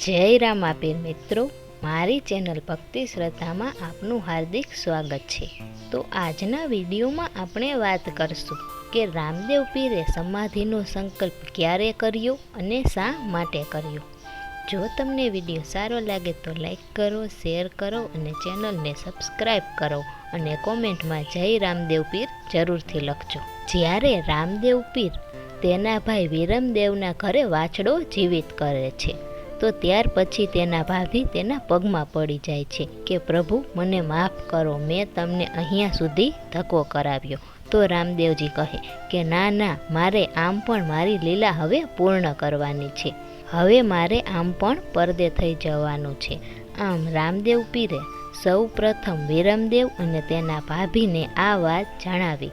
જય રામાપીર મિત્રો, મારી ચેનલ ભક્તિ શ્રદ્ધામાં આપનું હાર્દિક સ્વાગત છે. તો આજના વિડીયોમાં આપણે વાત કરશું કે રામદેવ પીરે સમાધિનો સંકલ્પ ક્યારે કર્યો અને શા માટે કર્યો? જો તમને વીડિયો સારો લાગે તો લાઈક કરો, શેર કરો અને ચેનલને સબસ્ક્રાઈબ કરો અને કોમેન્ટમાં જય રામદેવ પીર જરૂરથી લખજો. જ્યારે રામદેવ પીર તેના ભાઈ વિરમદેવના ઘરે વાછડો જીવિત કરે છે. તો ત્યાર પછી તેના ભાભી તેના પગમાં પડી જાય છે કે, પ્રભુ, મને માફ કરો. મેં તમને અહીંયા સુધી ધક્કો કરાવ્યો. તો રામદેવજી કહે કે, ના ના, મારે આમ પણ મારી લીલા હવે પૂર્ણ કરવાની છે. હવે મારે આમ પણ પરદે થઈ જવાનું છે. આમ રામદેવ પીરે. સૌ પ્રથમ વિરમદેવ અને તેના ભાભીને આ વાત જણાવી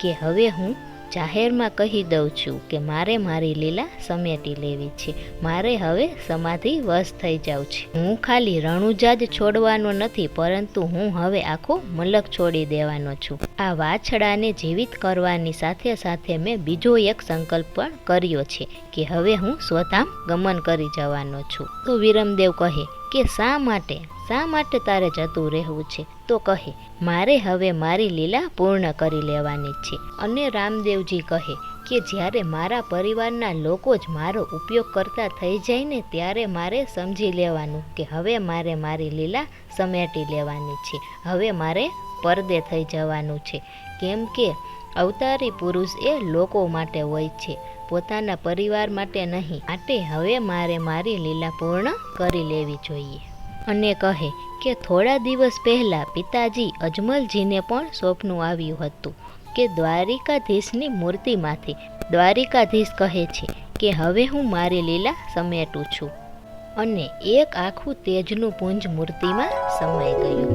કે, હવે હું જાહેરમાં કહી દઉં છું કે મારે મારી લીલા સમેટી લેવી છે. મારે હવે સમાધિ વશ થઈ જાઉં છે. હું ખાલી રણુજા જ છોડવાનો નથી, પરંતુ હું હવે આખો મલક છોડી દેવાનો છું. આ વાછડાને જીવિત કરવાની સાથે સાથે મેં બીજો એક સંકલ્પ પણ કર્યો છે કે હવે હું સ્વધામ ગમન કરી જવાનો છું. તો વિરમદેવ કહે કે શા માટે? શા માટે તારે જતું રહેવું છે? તો કહે, મારે હવે મારી લીલા પૂર્ણ કરી લેવાની છે. અને રામદેવજી કહે કે, જ્યારે મારા પરિવારના લોકો જ મારો ઉપયોગ કરતા થઈ જાય ને, ત્યારે મારે સમજી લેવાનું કે હવે મારે મારી લીલા સમેટી લેવાની છે. હવે મારે પરદે થઈ જવાનું છે. કેમ કે અવતારી પુરુષ એ લોકો માટે હોય છે. પોતાના પરિવાર માટે નહીં, માટે હવે મારે મારી લીલા પૂર્ણ કરી લેવી જોઈએ. અને કહે કે થોડા દિવસ પહેલાં પિતાજી અજમલજીને પણ સ્વપ્નું આવ્યું હતું કે દ્વારિકાધીશની મૂર્તિમાંથી, દ્વારિકાધીશ કહે છે કે હવે હું મારી લીલા સમેટું છું. અને એક આખું તેજનું પુંજ મૂર્તિમાં સમાઈ ગયું.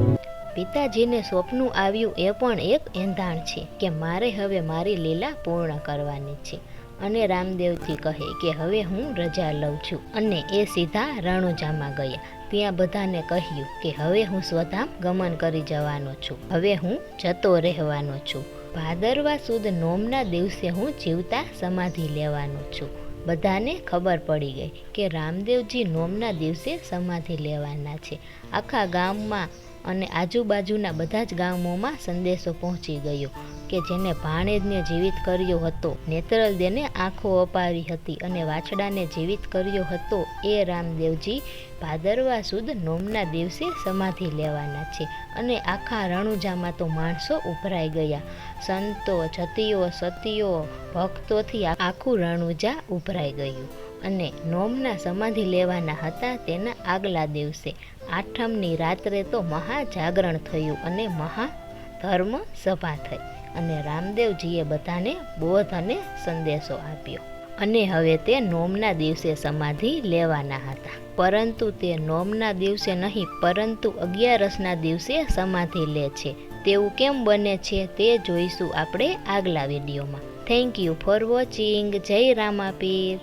પિતાજીને સ્વપ્નું આવ્યું એ પણ એક એંધાણ છે કે મારે હવે મારી લીલા પૂર્ણ કરવાની છે. અને રામદેવજી કહે કે હવે હું રજા લઉં છું. અને એ સીધા રણુજામાં ગયા. ત્યાં બધાને કહ્યું કે હવે હું સ્વધામ ગમન કરી જવાનો છું. હવે હું જતો રહેવાનો છું. ભાદરવા સુદ નોમના દિવસે હું જીવતા સમાધિ લેવાનો છું. બધાને ખબર પડી ગઈ કે રામદેવજી નોમના દિવસે સમાધિ લેવાના છે. આખા ગામમાં અને આજુબાજુના બધા જ ગામોમાં સંદેશો પહોંચી ગયો કે જેને ભાણેજને જીવિત કર્યો હતો. નેત્રલદેને આંખો અપાવી હતી અને વાછડાને જીવિત કર્યો હતો. એ રામદેવજી ભાદરવા સુદ નોમના દિવસે સમાધિ લેવાના છે અને આખા રણુજામાં તો માણસો ઉભરાઈ ગયા. સંતો જતીઓ સતીઓ, ભક્તોથી આખું રણુજા ઉભરાઈ ગયું. અને નોમના સમાધિ લેવાના હતા તેના આગલા દિવસે. આઠમની રાત્રે તો મહાજાગરણ થયું અને મહા ધર્મ સભા થઈ અને રામદેવજીએ બધાને બોધ અને સંદેશો આપ્યો. અને હવે તે નોમના દિવસે સમાધિ લેવાના હતા. પરંતુ તે નોમના દિવસે નહીં, પરંતુ અગિયારસના દિવસે સમાધિ લે છે. તેવું કેમ બને છે તે જોઈશું આપણે આગલા વિડીયોમાં. થેન્ક યુ ફોર વોચિંગ જય રામાપીર.